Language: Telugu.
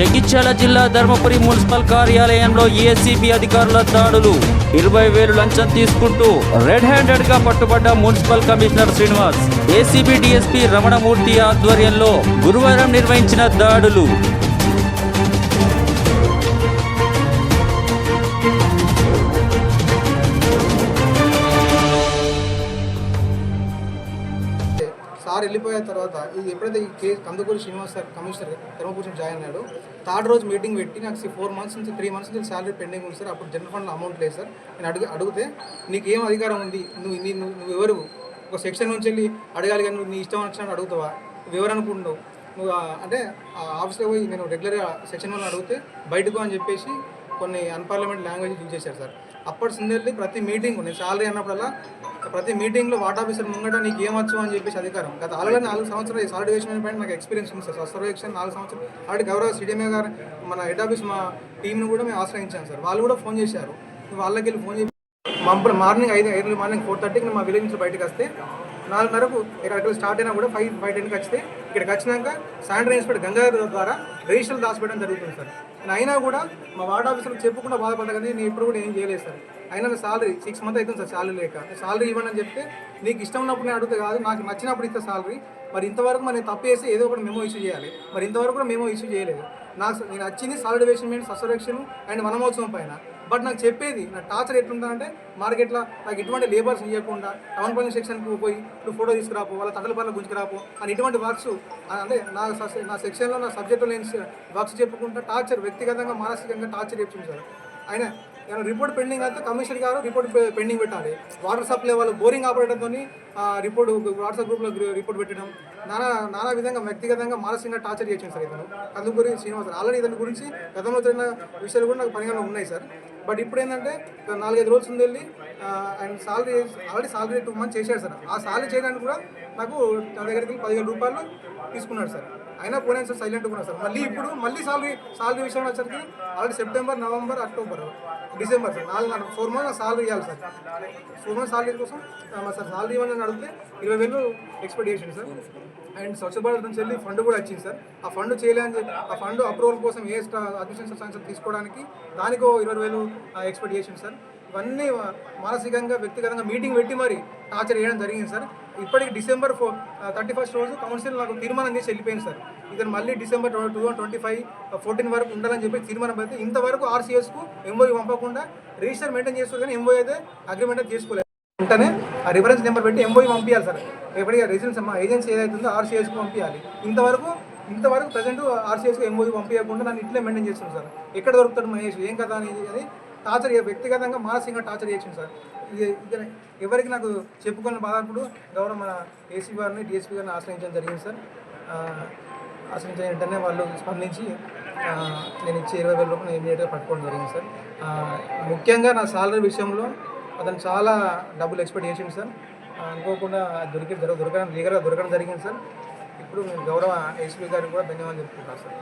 జగిత్యాల జిల్లా ధర్మపురి మున్సిపల్ కార్యాలయంలో ఏసీబీ అధికారుల దాడులు. ఇరవై వేలు లంచం తీసుకుంటూ రెడ్ హ్యాండెడ్గా పట్టుబడ్డ municipal commissioner Srinivas ACB DSP Ramanamurthy ఆధ్వర్యంలో గురువారం నిర్వహించిన దాడులు. సార్ వెళ్ళిపోయిన తర్వాత ఇది ఎప్పుడైతే ఈ case Kandukuri Srinivas sir commissioner Dharmapuram join అయ్యాడు థర్డ్ రోజు మీటింగ్ పెట్టి నాకు ఫోర్ మంత్స్ నుంచి త్రీ మంత్స్ నుంచి శాలరీ పెండింగ్ ఉంది సార్. అప్పుడు జనరల్ ఫండ్లో అమౌంట్ లేదు సార్. నేను అడుగు అడిగితే నీకు ఏం అధికారం ఉంది? నువ్వు నీ- నువ్వు నువ్వు ఎవరు? ఒక సెక్షన్ నుంచి వెళ్ళి అడగాలి కానీ నువ్వు నీ ఇష్టం వచ్చినట్టు అడుగుతావా? నువ్వు ఎవరు అనుకుంటున్నావు? నువ్వు అంటే ఆ ఆఫీస్లో పోయి నేను రెగ్యులర్గా సెక్షన్ వల్ల అడిగితే బయటకు అని చెప్పేసి కొన్ని అన్పార్లమెంట్ లాంగ్వేజ్ యూజ్ చేశారు సార్. అప్పటి సిన్నెల్లి ప్రతి మీటింగ్ నేను సాలరీ అన్నప్పుడల్లా ప్రతి మీటింగ్లో వాట్ ఆఫీసర్ ముంగట నీకు ఏమొచ్చు అని చెప్పేసి అధికారం గత ఆల్రెడీ నాలుగు సంవత్సరాలు ఈ సాలిడ్ వేషన్ పైన నాకు ఎక్స్పీరియన్స్ ఉంది సార్ సర్వేక్షన్ నాలుగు సంవత్సరాలు ఆల్రెడీ గౌరవ సిడిఎంఏ గారు మన హెడ్ ఆఫీస్ మా టీంని కూడా మేము ఆశ్రయించాం సార్ వాళ్ళు కూడా ఫోన్ చేశారు వాళ్ళకి వెళ్ళి ఫోన్ చేసి మమ్మల్ని మార్నింగ్ ఐదు ఐదు మార్నింగ్ ఫోర్ థర్టీకి మా విలేజ్ నుంచి బయటకు వస్తే నాలుగున్నరకు ఇక్కడ స్టార్ట్ అయినా కూడా ఫైవ్ ఫైవ్ టెన్కి వస్తే ఇక్కడికి వచ్చినాక శానిటరీ ఇన్స్పెక్టర్ గంగాధర్ ద్వారా రిజిస్టర్ దాచిపెట్టడం జరుగుతుంది సార్. నేను అయినా కూడా మా వార్డ్ ఆఫీసర్కి చెప్పకుండా బాధపడ్డా కానీ నేను ఇప్పుడు కూడా ఏం చేయలేదు సార్. అయినా సాలరీ సిక్స్ మంత్ అవుతుంది సార్ సాలరీ లేక. సాలరీ ఇవ్వండి అని చెప్తే నీకు ఇష్టం ఉన్నప్పుడు నేను అడుగుతా కాదు నాకు నచ్చినప్పుడు ఇస్తే సాలరీ. మరి ఇంతవరకు మరి తప్పు చేసి ఏదో ఒకటి మేము ఇష్యూ చేయాలి. మరి ఇంతవరకు కూడా మేము ఇష్యూ చేయలేదు. నాకు నేను వచ్చింది సాలిడ్ వేషన్ సస్వరక్షణ అండ్ వనమోత్సవం పైన. బట్ నాకు చెప్పేది నా టార్చర్ ఎట్లుంటుందంటే మార్కెట్లో నాకు ఎటువంటి లేబర్స్ ఇవ్వకుండా టౌన్ ప్లానింగ్ సెక్షన్కి పోయి నువ్వు ఫోటో తీసుకురాపు వాళ్ళ తగల పనులు గుంజుకురాపు అని ఇటువంటి వర్క్స్ అంటే నా నా సెక్షన్లో నా సబ్జెక్టులో నేను వర్క్స్ చెప్పుకుంటా టార్చర్ వ్యక్తిగతంగా మానసికంగా టార్చర్ చెప్పింది సార్. ఆయన ఏమైనా రిపోర్ట్ పెండింగ్ అయితే కమిషనర్ గారు రిపోర్ట్ పెండింగ్ పెట్టాలి. వాటర్ సప్లై వాళ్ళు బోరింగ్ ఆపరేటర్తో రిపోర్ట్ వాట్సాప్ గ్రూప్లో రిపోర్ట్ పెట్టడం నానా నానా విధంగా వ్యక్తిగతంగా మానసికంగా టార్చర్ చేసింది సార్ ఇతను. కందుకూరి శ్రీనివాస్ ఆల్రెడీ ఇతని గురించి గతంలో జరిగిన విషయాలు కూడా నాకు పరిగణలో ఉన్నాయి సార్. బట్ ఇప్పుడు ఏంటంటే నాలుగైదు రోజులు ఉంది వెళ్ళి and salary already salary two months చేశాడు సార్. ఆ సాలరీ చేయడానికి కూడా నాకు నా దగ్గరికి వెళ్ళి పదివేల రూపాయలు తీసుకున్నాడు సార్. అయినా పోనీ సార్ సైలెంట్ ఉన్నారు సార్. మళ్ళీ ఇప్పుడు మళ్ళీ సాలరీ సాలరీ విషయం వచ్చేసరికి already September November October December sir. నాలుగు ఫోర్ మంత్స్ సాలరీ ఇవ్వాలి సార్. ఫోర్ మంత్స్ సాలరీ కోసం సార్ సాలరీ ఇవ్వండి అడిగితే ఇరవై వేలు ఎక్స్పెక్ట్ చేసింది సార్. అండ్ స్వచ్ఛ భారత్ నుంచి వెళ్ళి ఫండ్ కూడా వచ్చింది సార్. ఆ ఫండ్ చేయలేని చెప్పి ఆ ఫండ్ అప్రూవల్ కోసం ఏ అడ్మిషన్ శాంక్షన్ తీసుకోవడానికి దానికో ఇరవై వేలు ఎక్స్పెక్ట్ చేసింది సార్. ఇవన్నీ మానసికంగా వ్యక్తిగతంగా మీటింగ్ పెట్టి మరి టార్చర్ చేయడం జరిగింది సార్. ఇప్పటికి డిసెంబర్ ఫోర్ థర్టీ ఫస్ట్ రోజు కౌన్సిల్ నాకు తీర్మానం చేసి వెళ్ళిపోయింది సార్. ఇతను మళ్ళీ December two thousand twenty five fourteen వరకు ఉండాలని చెప్పి తీర్మానం పెడితే ఇంతవరకు ఆర్సీఎస్కు ఎంఓఈ పంపకుండా రిజిస్టర్ మెయింటైన్ చేస్తుంది కానీ ఎంఓఈ అయితే అగ్రిమెంట్ అయితే చేసుకోలేదు. వెంటనే ఆ రిఫరెన్స్ నెంబర్ పెట్టి ఎంఓఈ పంపించాలి సార్. ఎప్పటికీ రెసిడెన్స్ మా ఏజెన్సీ ఏదైతే ఉందో పంపించాలి ఇంతవరకు ఇంతవరకు ప్రజెంట్ ఆర్సీఎస్కి ఎంఓఈ పంపించకుండా నన్ను ఇట్లే మెయింటైన్ చేస్తున్నాను సార్. ఎక్కడ దొరుకుతాడు మహేష్ ఏం కదా అని అని టార్చర్ వ్యక్తిగతంగా మానసికంగా టార్చర్ చేసింది సార్. ఇది ఎవరికి నాకు చెప్పుకున్న బాధప్పుడు గౌరవ మన ఏసీ గారిని డిఎస్పీ గారిని ఆశ్రయించడం జరిగింది సార్. ఆశ్రయించిన వెంటనే వాళ్ళు స్పందించి నేను ఇచ్చే ఇరవై వేల రూపాయలు ఇమీడియట్గా పట్టుకోవడం జరిగింది సార్. ముఖ్యంగా నా సాలరీ విషయంలో అతను చాలా డబ్బులు ఎక్స్పెక్ట్ చేసింది సార్. అనుకోకుండా దొరికి దొరకడం లీగల్గా దొరకడం జరిగింది సార్. ఇప్పుడు నేను గౌరవ ఎస్పీ గారికి కూడా ధన్యవాదాలు చెప్తున్నాను సార్.